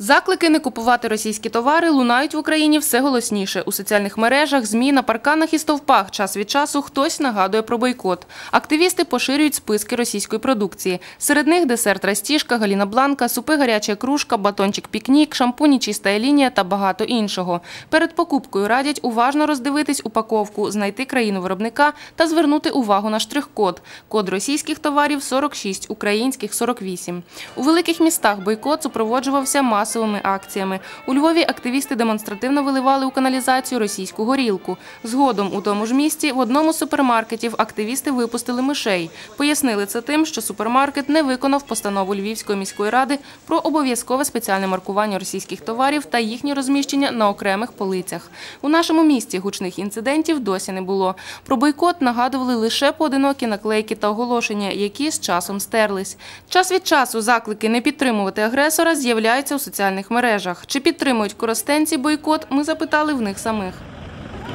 Заклики не купувати російські товари лунають в Україні все голосніше. У соціальних мережах, ЗМІ, на парканах і стовпах час від часу хтось нагадує про бойкот. Активісти поширюють списки російської продукції. Серед них десерт «Растішка», «Галіна Бланка», супи «Гаряча кружка», батончик «Пікнік», шампуні «Чиста лінія» та багато іншого. Перед покупкою радять уважно роздивитись упаковку, знайти країну виробника та звернути увагу на штрих-код. Код російських товарів 46, українських 48. У великих містах бойкот супроводжувався масовими акціями. У Львові активісти демонстративно виливали у каналізацію російську горілку. Згодом у тому ж місті в одному з супермаркетів активісти випустили мишей. Пояснили це тим, що супермаркет не виконав постанову Львівської міської ради про обов'язкове спеціальне маркування російських товарів та їхнє розміщення на окремих полицях. У нашому місті гучних інцидентів досі не було. Про бойкот нагадували лише поодинокі наклейки та оголошення, які з часом стерлись. Час від часу заклики не підтримувати агресора з'являються у соціальних мережах. Чи підтримують коростенці бойкот, ми запитали в них самих.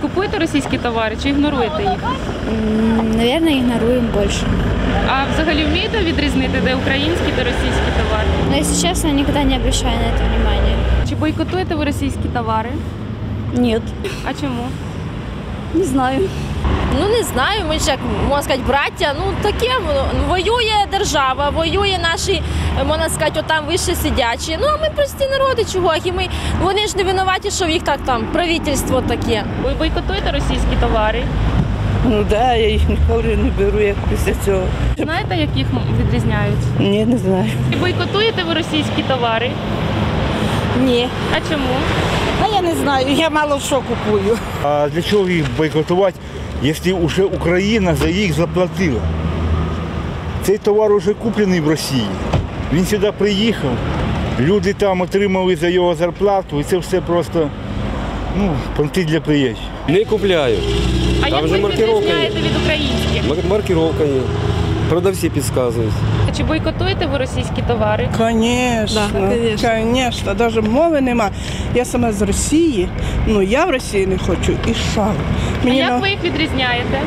Купуєте російські товари чи ігноруєте їх? М, Наверное, игноруем больше. А взагалі вмієте відрізнити, де українські та російські товари? Но если честно, никогда не обращаю на это внимания. Чи бойкотуєте ви російські товари? Нет, А чому? не знаю. Ну не знаю, ми ж як можна сказати, браття. Ну таке ну, воює держава, воює наші, можна сказати, отам вище сидячі. Ну а ми прості народи, чого? І ми вони ж не винуваті, що в їх так там правительство таке. Ви бойкотуєте російські товари? Ну да, я їх ніколи не беру, як після цього. Знаєте, як їх відрізняють? Ні, не знаю. Чи бойкотуєте ви російські товари? Ні. А чому? А я не знаю, я мало що купую. А для чого їх бойкотувати, якщо вже Україна за їх заплатила? Цей товар вже куплений в Росії. Він сюди приїхав, люди там отримали за його зарплату, і це все просто ну, понти для приїжджих. Не купляю. А Там як же ви маркировка відрізняєте від українських? Мар- Маркировка є. Продавці підказують. А Чи бойкотуєте ви російські товари? Конечно, конечно, даже мови нема. Я сама з Росії, ну я в Росії не хочу і шал. А як на- ви їх відрізняєте?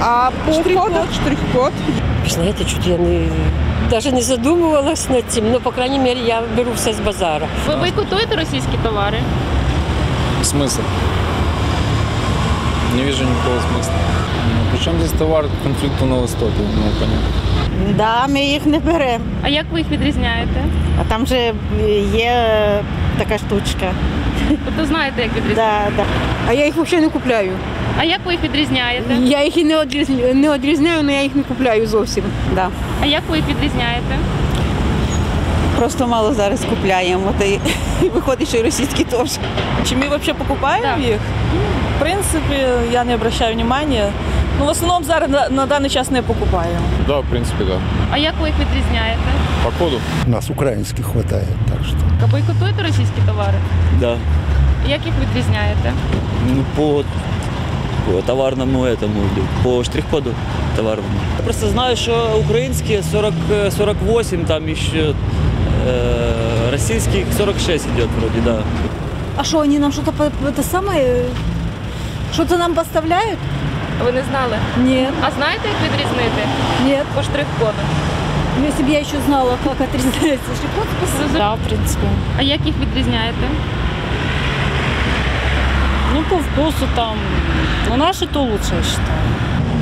а по штрих-код, штрих-код. Знаєте, чуть я не даже не задумувалась над цим. Ну, по крайней мере, я беру все з базара. Ви бойкотуєте російські товари? Смысл? Не вижу никакого смысла. Ну, причем здесь товар к конфликту на Востоке, ну, понятно. Да, ми їх не беремо. А як ви їх відрізняєте? А там же є така штучка. Тобто знаєте, як відрізняти? Да, да. А я їх взагалі не купляю. А як ви їх відрізняєте? Я їх і не одрізняю, не одрізняю, але я їх не купляю зовсім. Да. А як ви їх відрізняєте? Просто мало зараз купляємо. Та й виходить, що і російські теж. Чи ми взагалі покупаємо Так. їх? В принципі, я не обращаю внимания. Ну, в основному зараз на, на даний час не покупаємо. Да, в принципе, да. А як ви їх відрізняєте? По коду. Нас українських хватає, так що. Бойкотуєте російські товари? Да. Як їх відрізняєте? Ну, по, по товарному этому, по штрих-коду товарному. Я просто знаю, що українські 40, е, 48, там ще э, российских 46 идет вроде, да. А що, вони нам щось це саме, що-то нам поставляють? Ви не знали? Ні, А знаєте, як відрізнити? ні. По штрих-коду. Если бы я еще знала, как отрезается штрих-код, Да, в принципі. А як їх відрізняєте? Ну, по вкусу там. Ну, наші то лучше, я вважаю.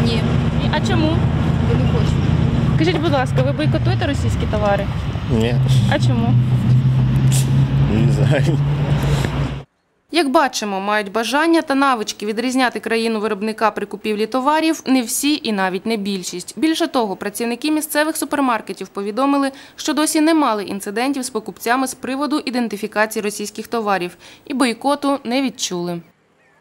Ні. А чому? Бо не хочу. Скажіть, будь ласка, ви бойкотуєте російські товари? Ні, А чому? не знаю. Як бачимо, мають бажання та навички відрізняти країну виробника при купівлі товарів не всі і навіть не більшість. Більше того, працівники місцевих супермаркетів повідомили, що досі не мали інцидентів з покупцями з приводу ідентифікації російських товарів і бойкоту не відчули.